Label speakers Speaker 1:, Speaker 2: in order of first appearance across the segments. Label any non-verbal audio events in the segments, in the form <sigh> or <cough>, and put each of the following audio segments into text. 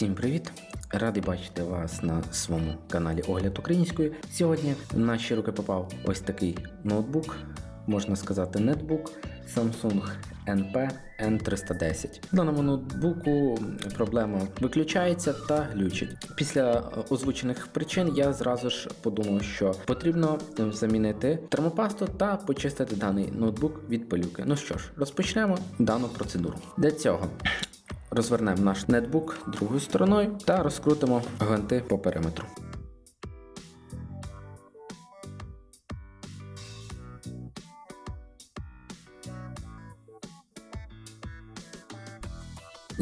Speaker 1: Всім привіт! Радий бачити вас на своєму каналі Огляд Української. Сьогодні в наші руки попав ось такий ноутбук, можна сказати, нетбук Samsung NP N310. В даному ноутбуку проблема виключається та глючить. Після озвучених причин я зразу ж подумав, що потрібно замінити термопасту та почистити даний ноутбук від пилюки. Ну що ж, розпочнемо дану процедуру. Для цього Розвернемо наш нетбук другою стороною та розкрутимо гвинти по периметру.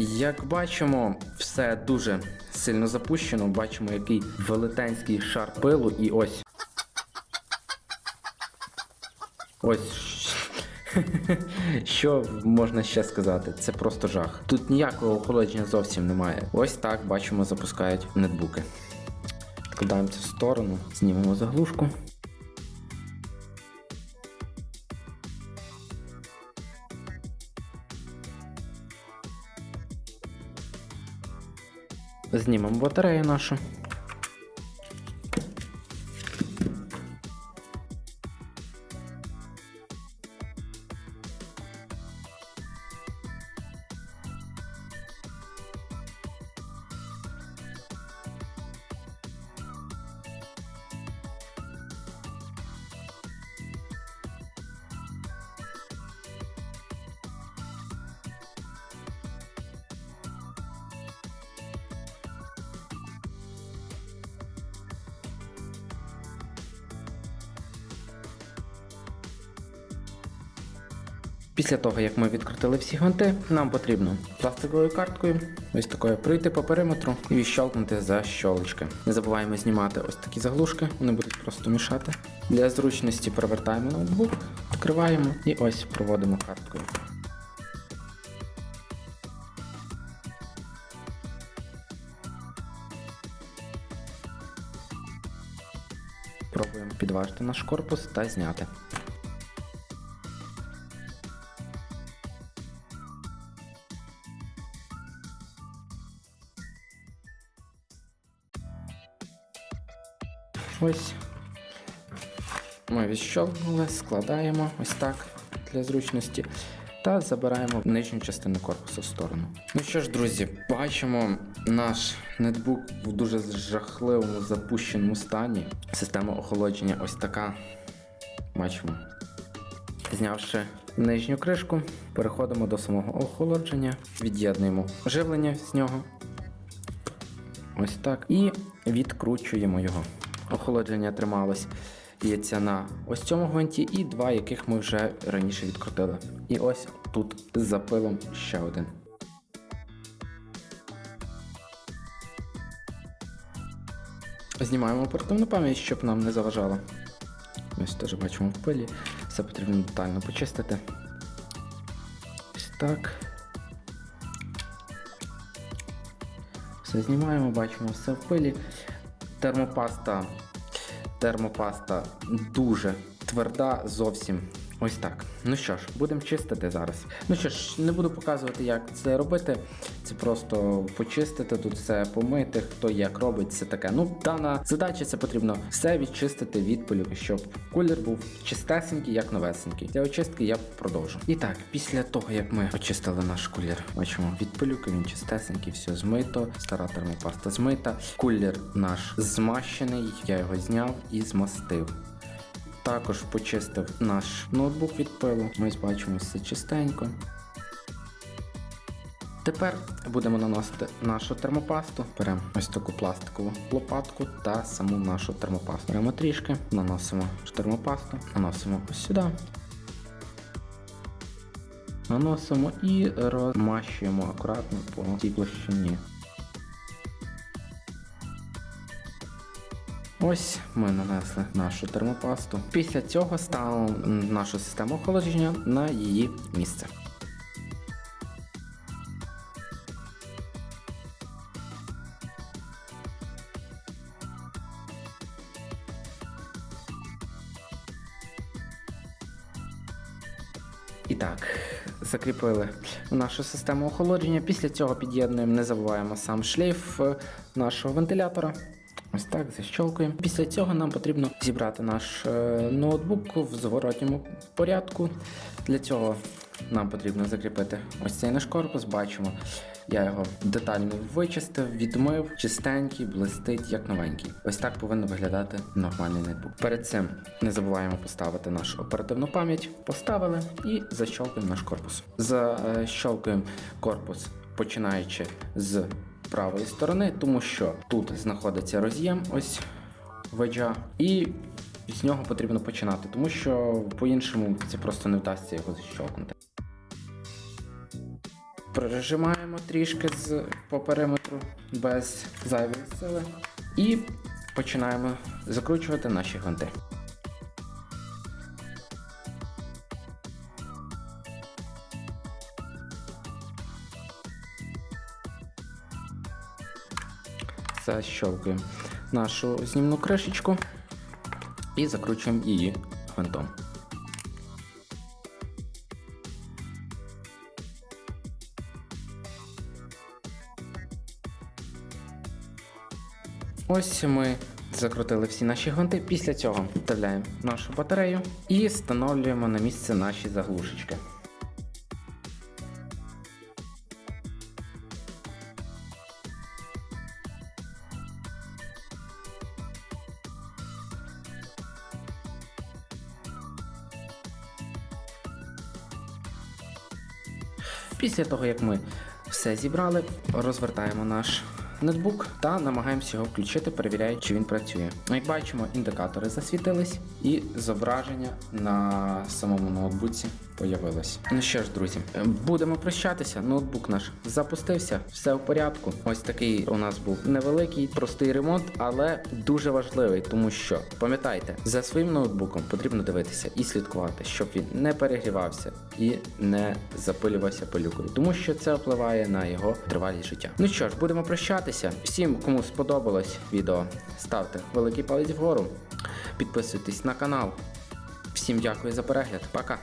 Speaker 1: Як бачимо, все дуже сильно запущено. Бачимо, який велетенський шар пилу, і ось. Ось <laughs> що можна ще сказати? Це просто жах. Тут ніякого охолодження зовсім немає. Ось так бачимо, запускають нетбуки. Складаємо це в сторону, знімемо заглушку. Знімемо батарею нашу. Після того, як ми відкрутили всі гвинти, нам потрібно пластиковою карткою, ось такою пройти по периметру і відщолкнути за щолочки. Не забуваємо знімати ось такі заглушки, вони будуть просто мішати. Для зручності провертаємо ноутбук, відкриваємо і ось проводимо карткою. Пробуємо підважити наш корпус та зняти. Ось. Ми відщолкнули, складаємо ось так для зручності. Та забираємо нижню частину корпусу в сторону. Ну що ж, друзі, бачимо наш нетбук в дуже жахливому запущеному стані. Система охолодження ось така. Бачимо. Знявши нижню кришку, переходимо до самого охолодження, від'єднуємо живлення з нього. Ось так. І відкручуємо його. Охолодження трималось яйця на ось цьому гвинті, і два, яких ми вже раніше відкрутили. І ось тут з запилом ще один. Знімаємо оперативну пам'ять, щоб нам не заважало. Ось теж бачимо в пилі. Все потрібно детально почистити. Ось так. Все знімаємо, бачимо все в пилі. Термопаста. Термопаста дуже тверда, зовсім. Ось так. Ну що ж, будемо чистити зараз. Ну що ж, не буду показувати, як це робити. Це просто почистити тут все, помити, хто як робить, це таке. Ну, дана задача це потрібно все відчистити від пилюки, щоб кулер був чистесенький, як новесенький. Для очистки я продовжу. І так, після того, як ми очистили наш кулер, бачимо, від пилюки він чистесенький, все змито, стара термопаста змита. Кулер наш змащений, я його зняв і змастив. Також почистив наш ноутбук від пилу. Ми бачимо все чистенько. Тепер будемо наносити нашу термопасту. Беремо ось таку пластикову лопатку та саму нашу термопасту. Беремо трішки, наносимо термопасту, наносимо ось сюди. Наносимо і розмащуємо акуратно по цій площині. Ось ми нанесли нашу термопасту. Після цього ставимо нашу систему охолодження на її місце. І так, закріпили нашу систему охолодження. Після цього під'єднуємо, не забуваємо сам шлейф е, нашого вентилятора. Ось так, защолкуємо. Після цього нам потрібно зібрати наш е, ноутбук в зворотньому порядку. Для цього нам потрібно закріпити ось цей наш корпус. Бачимо, я його детально вичистив, відмив, чистенький, блистить, як новенький. Ось так повинен виглядати нормальний ноутбук. Перед цим не забуваємо поставити нашу оперативну пам'ять. Поставили і защолкуємо наш корпус. Защолкуємо корпус, починаючи з правої сторони, тому що тут знаходиться роз'єм, ось VGA, і з нього потрібно починати, тому що по-іншому це просто не вдасться його защолкнути. Прижимаємо трішки з по периметру без зайвої сили і починаємо закручувати наші гвинти. Защелкуємо нашу знімну кришечку і закручуємо її гвинтом. Ось ми закрутили всі наші гвинти. Після цього вставляємо нашу батарею і встановлюємо на місце наші заглушечки. Після того, як ми все зібрали, розвертаємо наш нетбук та намагаємося його включити, перевіряючи, чи він працює. Ну, Як бачимо, індикатори засвітились і зображення на самому ноутбуці появилось. Ну що ж, друзі, будемо прощатися. Ноутбук наш запустився, все в порядку. Ось такий у нас був невеликий, простий ремонт, але дуже важливий, тому що пам'ятайте, за своїм ноутбуком потрібно дивитися і слідкувати, щоб він не перегрівався і не запилювався пилюкою, тому що це впливає на його тривалість життя. Ну що ж, будемо прощатися. Всім, кому сподобалось відео, ставте великий палець вгору, підписуйтесь на канал. Всім дякую за перегляд. Пока.